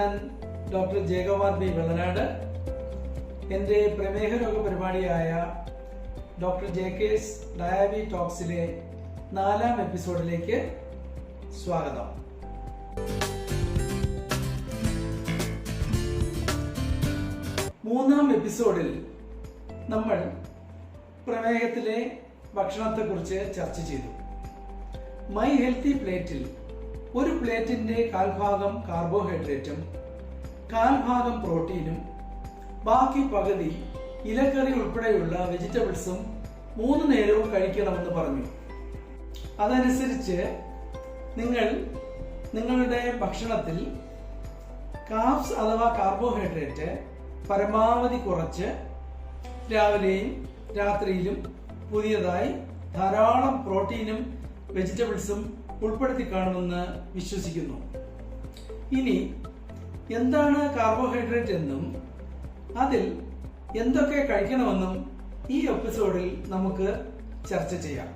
ഞാൻ doctor Jayakumar B Vellanad. എന്റെ പ്രമേഹ രോഗ പരിപാടിയായ ഡോക്ടർ ജെ കെസ് ഡയാബി ടോക്സിലെ നാലാം എപ്പിസോഡിലേക്ക് സ്വാഗതം. മൂന്നാം എപ്പിസോഡിൽ നമ്മൾ പ്രമേഹത്തിലെ ഭക്ഷണത്തെക്കുറിച്ച് ചർച്ച ചെയ്തു. മൈ ഹെൽത്തി പ്ലേറ്റിൽ ഒരു പ്ലേറ്റിന്റെ കാൽഭാഗം കാർബോഹൈഡ്രേറ്റും കാൽഭാഗം പ്രോട്ടീനും ബാക്കി പകുതി ഇലക്കറി ഉൾപ്പെടെയുള്ള വെജിറ്റബിൾസും മൂന്ന് നേരവും കഴിക്കണമെന്ന് പറഞ്ഞു. അതനുസരിച്ച് നിങ്ങൾ നിങ്ങളുടെ ഭക്ഷണത്തിൽ കാർബ്സ് അഥവാ കാർബോഹൈഡ്രേറ്റ് പരമാവധി കുറച്ച് രാവിലെയും രാത്രിയിലും പുതിയതായി ധാരാളം പ്രോട്ടീനും വെജിറ്റബിൾസും ഉൾപ്പെടുത്തി കാണുമെന്ന് വിശ്വസിക്കുന്നു. ഇനി എന്താണ് കാർബോഹൈഡ്രേറ്റ് എന്നും അതിൽ എന്തൊക്കെ കഴിക്കണമെന്നും ഈ എപ്പിസോഡിൽ നമുക്ക് ചർച്ച ചെയ്യാം.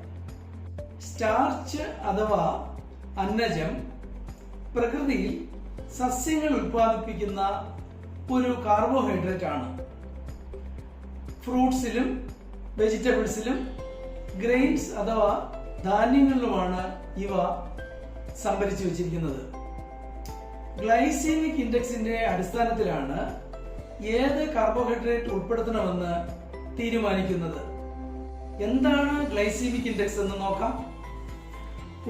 സ്റ്റാർച്ച് അഥവാ അന്നജം പ്രകൃതിയിൽ സസ്യങ്ങൾ ഉൽപ്പാദിപ്പിക്കുന്ന ഒരു കാർബോഹൈഡ്രേറ്റ് ആണ്. ഫ്രൂട്ട്സിലും വെജിറ്റബിൾസിലും ഗ്രെയിൻസ് അഥവാ ധാന്യങ്ങളിലുമാണ് ഇവ സംഭരിച്ചു വച്ചിരിക്കുന്നത്. ഗ്ലൈസീമിക് ഇൻഡെക്സിന്റെ അടിസ്ഥാനത്തിലാണ് ഏത് കാർബോഹൈഡ്രേറ്റ് ഉൾപ്പെടുത്തണമെന്ന് തീരുമാനിക്കുന്നത്. എന്താണ് ഗ്ലൈസീമിക് ഇൻഡെക്സ് എന്ന് നോക്കാം.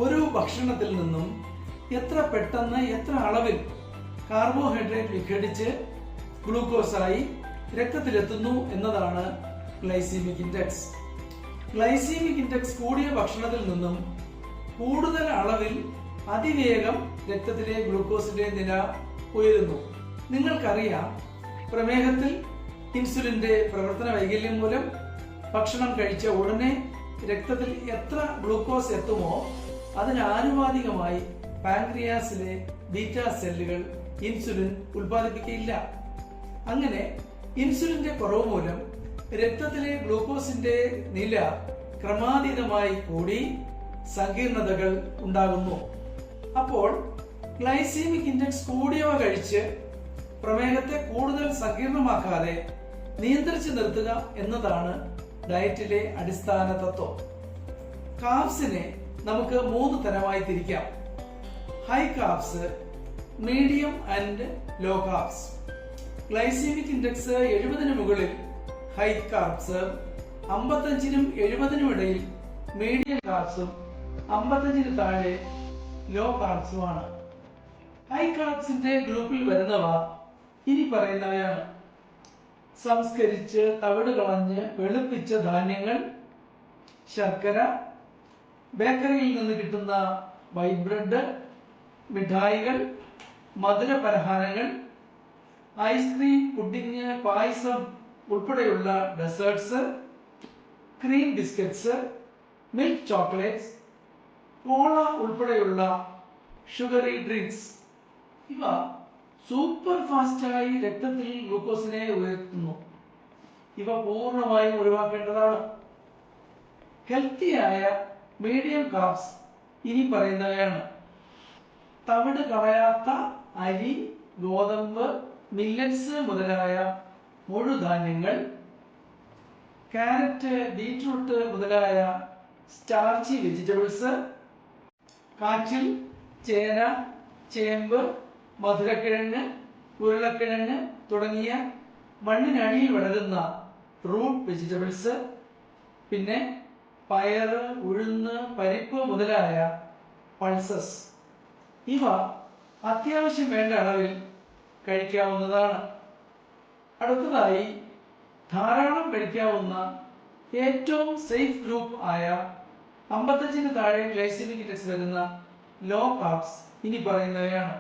ഒരു ഭക്ഷണത്തിൽ നിന്നും എത്ര പെട്ടെന്ന് എത്ര അളവിൽ കാർബോഹൈഡ്രേറ്റ് വിഘടിച്ച് ഗ്ലൂക്കോസായി രക്തത്തിലെത്തുന്നു എന്നതാണ് ഗ്ലൈസീമിക് ഇൻഡെക്സ്. ഗ്ലൈസീമിക് ഇൻഡെക്സ് കൂടിയ ഭക്ഷണത്തിൽ നിന്നും കൂടുതൽ അളവിൽ അതിവേഗം രക്തത്തിലെ ഗ്ലൂക്കോസിന്റെ നില ഉയരുന്നു. നിങ്ങൾക്കറിയാം പ്രമേഹത്തിൽ ഇൻസുലിന്റെ പ്രവർത്തന വൈകല്യം മൂലം ഭക്ഷണം കഴിച്ച ഉടനെ രക്തത്തിൽ എത്ര ഗ്ലൂക്കോസ് എത്തുമോ അതിന് ആനുപാതികമായി പാൻക്രിയാസിലെ ബീറ്റ സെല്ലുകൾ ഇൻസുലിൻ ഉൽപ്പാദിപ്പിക്കില്ല അങ്ങനെ ഇൻസുലിന്റെ കുറവ് മൂലം രക്തത്തിലെ ഗ്ലൂക്കോസിന്റെ നില ക്രമാതീതമായി കൂടി സങ്കീർണതകൾ ഉണ്ടാകുന്നു. അപ്പോൾ ഗ്ലൈസീമിക് ഇൻഡെക്സ് കൂടിയവ കഴിച്ച് പ്രമേഹത്തെ കൂടുതൽ സങ്കീർണമാക്കാതെ നിയന്ത്രിച്ചു നിർത്തുക എന്നതാണ് ഡയറ്റിലെ അടിസ്ഥാന തത്വം. കാപ്സിനെ നമുക്ക് മൂന്ന് തരമായി തിരിക്കാം. High carbs medium and low carbs glycemic index എഴുപതിന് മുകളിൽ ഹൈ കാർബ്സ് അമ്പത്തഞ്ചിനും എഴുപതിനും ഇടയിൽ മീഡിയം കാർബ്സും അമ്പത്തഞ്ചിന് താഴെ ലോ കാർബ്സുമാണ് ഹൈ കാർബ്സിന്റെ ഗ്രൂപ്പിൽ വരുന്നവ ഇനി പറയുന്നവയാണ്. സംസ്കരിച്ച് തവിട് കളഞ്ഞ് വെളുപ്പിച്ച ധാന്യങ്ങൾ ശർക്കര ബേക്കറിയിൽ നിന്ന് കിട്ടുന്ന വൈറ്റ് ബ്രെഡ് മിഠായികൾ മധുര പലഹാരങ്ങൾ ഐസ്ക്രീം പുഡിങ് പായസം ഉൾപ്പെടെയുള്ള desserts cream biscuits milk chocolates cola ഉൾപ്പെടെയുള്ള ഷുഗറി ഡ്രിങ്ക്സ് ഇവ സൂപ്പർ ഫാസ്റ്റായി രക്തത്തിൽ ഗ്ലൂക്കോസിനെ ഉയർത്തുന്നു. ഇവ പൂർണമായും ഒഴിവാക്കേണ്ടതാണ്. ഹെൽത്തിയായ മീഡിയം കാർബ്സ് ഇനി പറയുന്നവയാണ്. തവിട് കളയാത്ത അരി ഗോതമ്പ് മില്ലറ്റ്സ് മുതലായ മുഴുധാന്യങ്ങൾ ക്യാരറ്റ് ബീറ്റ്റൂട്ട് മുതലായ സ്റ്റാർച്ചി വെജിറ്റബിൾസ് കാച്ചിൽ ചേന ചേമ്പ് മധുരക്കിഴങ്ങ് ഉരുളക്കിഴങ്ങ് തുടങ്ങിയ മണ്ണിനടിയിൽ വളരുന്ന റൂട്ട് വെജിറ്റബിൾസ് പിന്നെ പയർ ഉഴുന്ന് പരിപ്പ് മുതലായ പൾസസ് ഇവ അത്യാവശ്യം വേണ്ട അളവിൽ കഴിക്കാവുന്നതാണ്. അടുത്തതായി ധാരാളം കഴിക്കാവുന്ന ഏറ്റവും സേഫ് ഗ്രൂപ്പ് ആയ അമ്പത്തഞ്ചിന് താഴെ ഗ്ലൈസിമിക് ഇൻഡെക്സ് വരുന്ന ലോ കാർബ്സ് ഇനി പറയുന്നവയാണ്.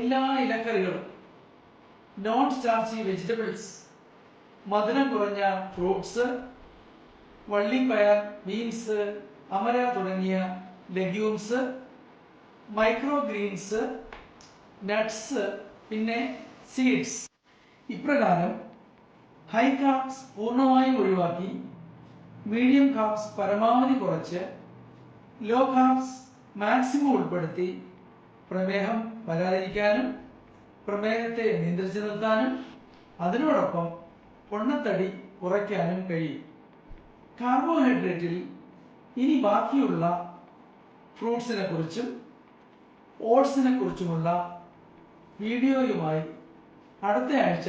എല്ലാ ഇലക്കറികളും നോൺ സ്റ്റാർച്ചി വെജിറ്റബിൾസ് മധുരം കുറഞ്ഞ ഫ്രൂട്ട്സ് വള്ളിപ്പയർ ബീൻസ് അമര തുടങ്ങിയ ലെഗ്യൂംസ് മൈക്രോ ഗ്രീൻസ് നട്ട്സ് പിന്നെ സീഡ്സ് ഇപ്രകാരം ഹൈ കാർബ്സ് പൂർണമായും ഒഴിവാക്കി മീഡിയം കാർബ്സ് പരമാവധി കുറച്ച് ലോ കാർബ്സ് മാക്സിമം ഉൾപ്പെടുത്തി പ്രമേഹം വരാതിരിക്കാനും പ്രമേഹത്തെ നിയന്ത്രിച്ചു നിർത്താനും അതിനോടൊപ്പം പൊണ്ണത്തടി കുറയ്ക്കാനും കഴിയും. കാർബോഹൈഡ്രേറ്റിൽ ഇനി ബാക്കിയുള്ള ഫ്രൂട്ട്സിനെ കുറിച്ചും ഓട്സിനെ കുറിച്ചുമുള്ള വീഡിയോയുമായി അടുത്ത ആഴ്ച